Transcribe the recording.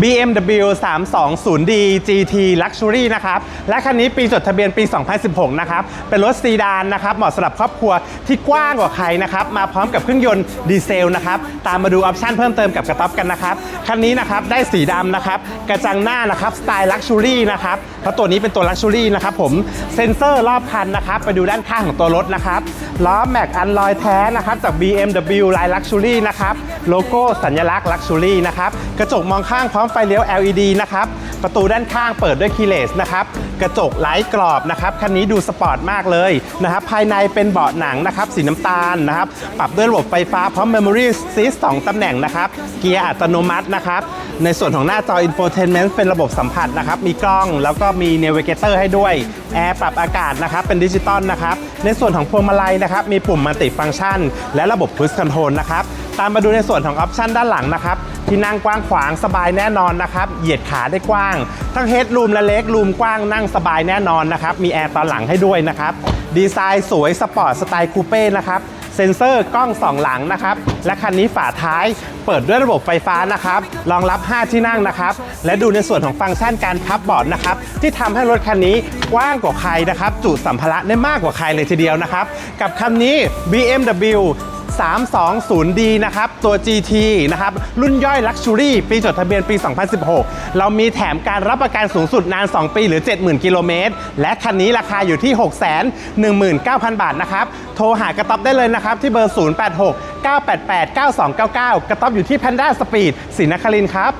BMW 320D GT Luxury นะครับ และคันนี้ปีจดทะเบียนปี 2016 นะครับ เป็นรถซีดานนะครับ เหมาะสำหรับครอบครัวที่กว้างกว่าใครนะครับ มาพร้อมกับเครื่องยนต์ดีเซลนะครับ ตามมาดูออปชั่นเพิ่มเติมกับกระต๊อบกันนะครับ คันนี้นะครับ ได้สีดำนะครับ กระจังหน้านะครับสไตล์ Luxury นะครับเพราะตัวนี้เป็นตัว Luxury นะครับผม เซ็นเซอร์รอบคันนะครับ ไปดูด้านข้างของตัวรถนะครับ ล้อแม็กอันลอยแท้นะครับ จาก BMW ลาย Luxury นะครับ โลโก้สัญลักษณ์ Luxury นะครับ กระจกมองข้างพร้อมไฟเลี้ยว LED นะครับ ประตูด้านข้างเปิดด้วยคีย์เลสนะครับ กระจกไร้กรอบนะครับ คันนี้ดูสปอร์ตมากเลยนะครับ ภายในเป็นเบาะหนังนะครับ สีน้ำตาลนะครับ ปรับด้วยระบบไฟฟ้าพร้อม Memory Seat 2ตำแหน่งนะครับ เกียร์อัตโนมัตินะครับ ในส่วนของหน้าจอ Infotainment เป็นระบบสัมผัสนะครับ มีกล้องแล้วก็มี Navigator ให้ด้วย แอร์ปรับอากาศนะครับ เป็นดิจิตอลนะครับ ในส่วนของพวงมาลัยนะครับ มีปุ่มมัลติฟังก์ชัน และระบบ Cruise Control นะครับ ตามมาดูในส่วนของออปชันด้านหลังนะครับ ที่นั่งกว้างขวางสบายแน่นอนนะครับ เหยียดขาได้กว้าง ทั้งเฮดรูมและเล็กรูมกว้างนั่งสบายแน่นอนนะครับ มีแอร์ตอนหลังให้ด้วยนะครับ ดีไซน์สวยสปอร์ตสไตล์คูเป้นะครับ เซ็นเซอร์กล้องสองหลังนะครับ และคันนี้ฝาท้ายเปิดด้วยระบบไฟฟ้านะครับ รองรับ 5 ที่นั่งนะครับ และดูในส่วนของฟังก์ชันการพับเบาะนะครับ ที่ทำให้รถคันนี้กว้างกว่าใครนะครับ จุสัมภาระได้มากกว่าใครเลยทีเดียวนะครับ กับคันนี้ BMW 320D นะครับ ตัว GT นะครับ รุ่นย่อย Luxury ปีจดทะเบียนปี 2016 เรามีแถมการรับประกันสูงสุดนาน 2 ปีหรือ 70,000 กิโลเมตร และคันนี้ราคาอยู่ที่ 619,000 บาทนะครับ โทรหากระต๊อบได้เลยนะครับ ที่เบอร์ 086 988 9299 กระต๊อบอยู่ที่ Panda Speed ศรีนครินครับ